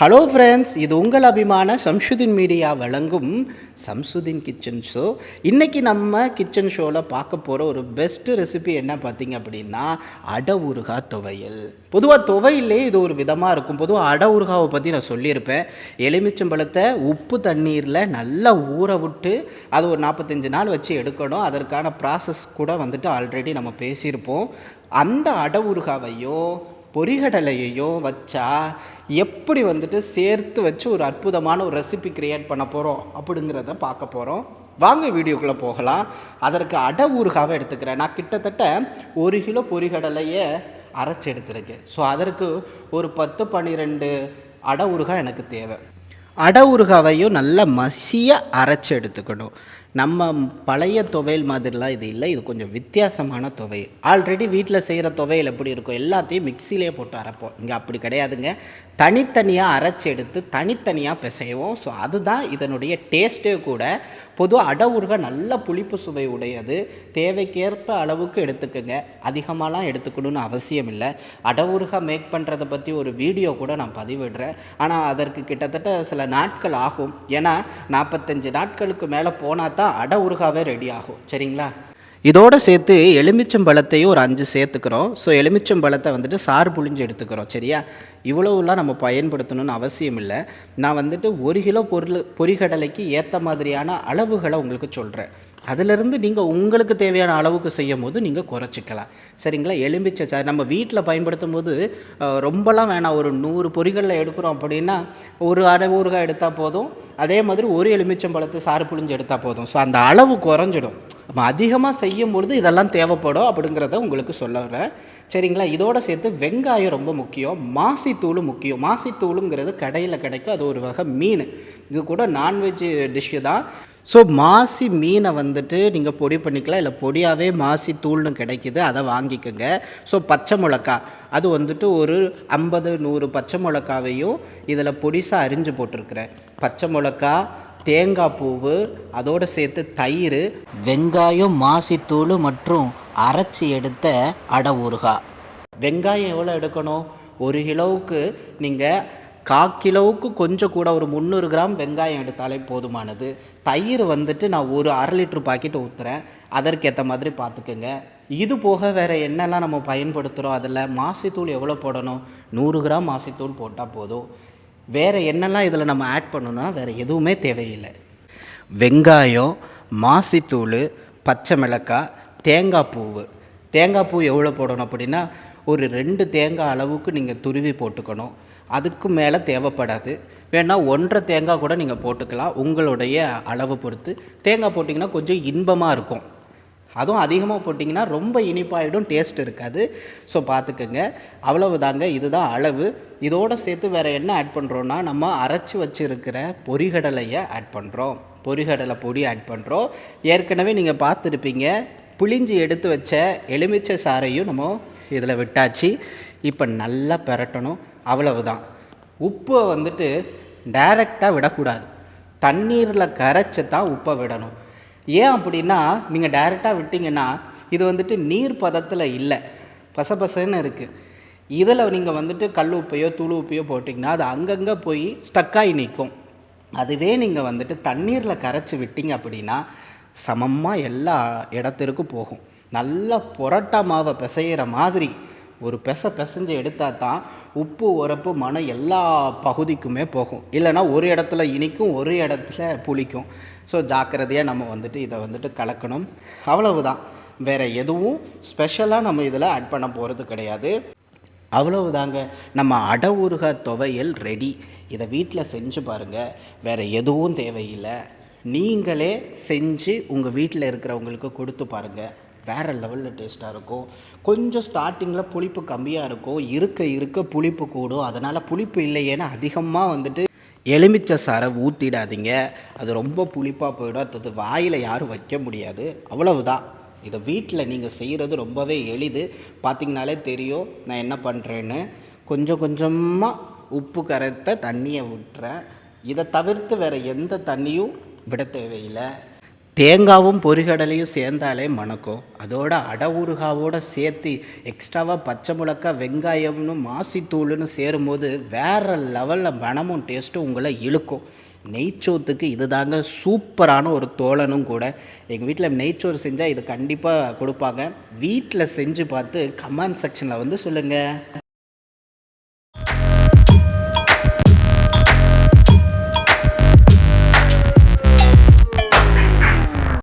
Hello friends இது உங்கள் அபிமான சம்சுதின் மீடியா வழங்கும் சம்சுதின் கிச்சன் ஷோ இன்றைக்கி நம்ம கிச்சன் ஷோவில் பார்க்க போகிற ஒரு பெஸ்ட்டு ரெசிபி என்ன பார்த்தீங்க அப்படின்னா அட ஊறுகாய் துவையல். பொதுவாக துவையிலே இது ஒரு விதமாக இருக்கும். பொதுவாக அட ஊறுகாவை பற்றி நான் சொல்லியிருப்பேன். எலுமிச்சம்பழத்தை உப்பு தண்ணீரில் நல்லா ஊற விட்டு அது ஒரு நாற்பத்தஞ்சு நாள் வச்சு எடுக்கணும். அதற்கான ப்ராசஸ் கூட வந்துட்டு ஆல்ரெடி நம்ம பேசியிருப்போம். அந்த அட ஊறுகாவையோ பொரிகடலையையும் வச்சா எப்படி வந்துட்டு சேர்த்து வச்சு ஒரு அற்புதமான ஒரு ரெசிபி கிரியேட் பண்ண போகிறோம் அப்படிங்கிறத பார்க்க போகிறோம் வாங்க வீடியோக்குள்ளே போகலாம். அதற்கு அட ஊறுகாவை எடுத்துக்கிறேன். நான் கிட்டத்தட்ட ஒரு கிலோ பொரிகடலையை அரைச்சி எடுத்திருக்கேன். ஸோ அதற்கு ஒரு பத்து பன்னிரெண்டு அட ஊறுகாய் எனக்கு தேவை. அட ஊறுகாவையும் நல்லா மசியாக அரைச்சி எடுத்துக்கணும். நம்ம பழைய துவையல் மாதிரிலாம் இது இல்லை. இது கொஞ்சம் வித்தியாசமான துவையல் ஆல்ரெடி வீட்டில் செய்கிற துவையல் எப்படி இருக்கும் எல்லாத்தையும் மிக்சிலே போட்டு அரைப்போம். இங்கே அப்படி கிடையாதுங்க. தனித்தனியாக அரைச்சி எடுத்து தனித்தனியாக பிசைவோம். ஸோ அதுதான் இதனுடைய டேஸ்ட்டே கூட. பொது அட நல்ல புளிப்பு சுவை உடையது. தேவைக்கேற்ப அளவுக்கு எடுத்துக்கோங்க. அதிகமாகலாம் எடுத்துக்கணும்னு அவசியம் இல்லை. அட மேக் பண்ணுறதை பற்றி ஒரு வீடியோ கூட நான் பதிவிடுறேன். ஆனால் அதற்கு கிட்டத்தட்ட சில நாட்கள் ஆகும். ஏன்னா நாற்பத்தஞ்சு நாட்களுக்கு மேலே போனால் தான் அட ஊறுகாவே ரெடி ஆகும். சரிங்களா? இதோடு சேர்த்து எலுமிச்சம்பழத்தையும் ஒரு அஞ்சு சேர்த்துக்கிறோம். ஸோ எலுமிச்சம்பழத்தை வந்துட்டு சாறு புழிஞ்சு எடுத்துக்கிறோம். சரியா? இவ்வளவுலாம் நம்ம பயன்படுத்தணும்னு அவசியம் இல்லை. நான் வந்துட்டு ஒரு கிலோ பொருள் பொறிகடலைக்கு ஏற்ற மாதிரியான அளவுகளை உங்களுக்கு சொல்கிறேன் அதிலிருந்து நீங்கள் உங்களுக்கு தேவையான அளவுக்கு செய்யும் போது நீங்கள் குறைச்சிக்கலாம். சரிங்களா? எலுமிச்சை சாறு நம்ம வீட்டில் பயன்படுத்தும் போது ரொம்பலாம் வேணாம். ஒரு நூறு பொரிகளில் எடுக்கிறோம் அப்படின்னா ஒரு அரை ஊறுகாய் எடுத்தால் போதும். அதே மாதிரி ஒரு எலுமிச்சம்பழத்தை சாறு புழிஞ்சு எடுத்தால் போதும். ஸோ அந்த அளவு குறைஞ்சிடும். நம்ம அதிகமாக செய்யும் பொழுது இதெல்லாம் தேவைப்படும் அப்படிங்கிறத உங்களுக்கு சொல்ல வரேன் சரிங்களா? இதோட சேர்த்து வெங்காயம் ரொம்ப முக்கியம். மாசித்தூளும் முக்கியம். மாசித்தூளுங்கிறது கடையில் கிடைக்கும். அது ஒரு வகை மீன். இது கூட நான்வெஜ் டிஷ்ஷு தான். ஸோ மாசி மீனை வந்துட்டு நீங்கள் பொடி பண்ணிக்கலாம். இல்லை பொடியாகவே மாசி தூள்னு கிடைக்கிது. அதை வாங்கிக்கோங்க. ஸோ பச்சை மிளகா அது வந்துட்டு ஒரு ஐம்பது நூறு பச்சை மிளகாவையும் இதில் பொடிசாக அரிஞ்சு போட்டிருக்கிறேன். பச்சை மிளகா தேங்காய் பூவு அதோடு சேர்த்து தயிர் வெங்காயம் மாசித்தூள் மற்றும் அரைச்சி எடுத்த அட ஊறுகாய் வெங்காயம் எவ்வளோ எடுக்கணும்? ஒரு கிலோவுக்கு நீங்கள் கா கிலோவுக்கு கொஞ்சம் கூட ஒரு முந்நூறு கிராம் வெங்காயம் எடுத்தாலே போதுமானது. தயிர் வந்துட்டு நான் ஒரு அரை லிட்டர் பாக்கெட் ஊற்றுறேன் அதற்கேற்ற மாதிரி பார்த்துக்குங்க இது போக வேறு என்னெல்லாம் நம்ம பயன்படுத்துகிறோம் அதில் மாசித்தூள் எவ்வளோ போடணும்? நூறு கிராம் மாசித்தூள் போட்டால் போதும். வேறு என்னெல்லாம் இதில் நம்ம ஆட் பண்ணணும்னா வேறு எதுவுமே தேவையில்லை. வெங்காயம் மாசித்தூள் பச்சை மிளகாய் தேங்காய் பூவு. தேங்காய் பூ எவ்வளோ போடணும் அப்படின்னா ஒரு ரெண்டு தேங்காய் அளவுக்கு நீங்கள் துருவி போட்டுக்கணும். அதுக்கு மேலே தேவைப்படாது. வேணால் ஒன்றரை தேங்காய் கூட நீங்கள் போட்டுக்கலாம். உங்களுடைய அளவு பொறுத்து. தேங்காய் போட்டிங்கன்னா கொஞ்சம் இன்பமாக இருக்கும். அதுவும் அதிகமாக போட்டிங்கன்னா ரொம்ப இனிப்பாயிடும் டேஸ்ட் இருக்காது. ஸோ பார்த்துக்கோங்க. அவ்வளவுதாங்க. இதுதான் அளவு. இதோடு சேர்த்து வேறு என்ன ஆட் பண்ணுறோன்னா நம்ம அரைச்சி வச்சுருக்கிற பொரிகடலையை ஆட் பண்ணுறோம் பொரிகடலை பொடி ஆட் பண்ணுறோம் ஏற்கனவே நீங்கள் பார்த்துருப்பீங்க புளிஞ்சி எடுத்து வச்ச எலுமிச்சை சாறையும் நம்ம இதில் விட்டாச்சு. இப்போ நல்லா பெரட்டணும். அவ்வளவுதான். உப்பை வந்துட்டு டைரெக்டாக விடக்கூடாது. தண்ணீரில் கரைச்சி தான் உப்பை விடணும். ஏன் அப்படின்னா நீங்கள் டைரெக்டாக விட்டிங்கன்னா இது வந்துட்டு நீர் பதத்தில் இல்லை. பசபசன்னு இருக்குது இதில் நீங்கள் வந்துட்டு கல் உப்பையோ துளு உப்பையோ போட்டிங்கன்னா அது அங்கங்கே போய் ஸ்டக்காகி நிற்கும். அதுவே நீங்கள் வந்துட்டு தண்ணீரில் கரைச்சி விட்டீங்க அப்படின்னா சமமாக எல்லா இடத்திற்கும் போகும். நல்லா புரட்டா மாவை பிசையிற மாதிரி ஒரு பெச பெசஞ்சு எடுத்தால் தான் உப்பு உரப்பு மனம் எல்லா பகுதிக்குமே போகும். இல்லைன்னா ஒரு இடத்துல இனிக்கும் ஒரு இடத்துல புளிக்கும். ஸோ ஜாக்கிரதையாக நம்ம வந்துட்டு இதை வந்துட்டு கலக்கணும். அவ்வளவுதான். வேறு எதுவும் ஸ்பெஷலாக நம்ம இதில் ஆட் பண்ண போகிறது கிடையாது. அவ்வளவுதாங்க. நம்ம அட ஊறுகாய் துவையல் ரெடி இதை வீட்டில் செஞ்சு பாருங்கள் வேறு எதுவும் தேவையில்லை. நீங்களே செஞ்சு உங்கள் வீட்டில் இருக்கிறவங்களுக்கு கொடுத்து பாருங்கள் வேறு லெவலில் டேஸ்ட்டாக இருக்கும். கொஞ்சம் ஸ்டார்டிங்கில் புளிப்பு கம்மியாக இருக்கும். இருக்க இருக்க புளிப்பு கூடும். அதனால் புளிப்பு இல்லையேன்னு அதிகமாக வந்துட்டு எலுமிச்சை சாரை ஊற்றிடாதீங்க அது ரொம்ப புளிப்பாக போயிடும். அடுத்தது வாயில் யாரும் வைக்க முடியாது. அவ்வளவுதான். இதை வீட்டில் நீங்கள் செய்கிறது ரொம்பவே எளிது. பார்த்தீங்கனாலே தெரியும் நான் என்ன பண்ணுறேன்னு கொஞ்சம் கொஞ்சமாக உப்பு கரைத்த தண்ணியை விட்டுறேன் இதை தவிர்த்து வேறு எந்த தண்ணியும் விட தேவையில்லை. தேங்காவும் பொரிகடலையும் சேர்ந்தாலே மணக்கும். அதோட அடை ஊறுகாவோட சேர்த்து எக்ஸ்ட்ராவாக பச்சை மிளகா வெங்காயம்னு மாசித்தூள்னு சேரும்போது வேறு லெவலில் மனமும் டேஸ்ட்டும் உங்களை இழுக்கும். நெய்ச்சோத்துக்கு இது தாங்க சூப்பரான ஒரு தோழனும் கூட. எங்கள் வீட்டில் நெய்ச்சோறு செஞ்சால் இது கண்டிப்பாக கொடுப்பாங்க. வீட்டில் செஞ்சு பார்த்து கமெண்ட் செக்ஷனில் வந்து சொல்லுங்கள்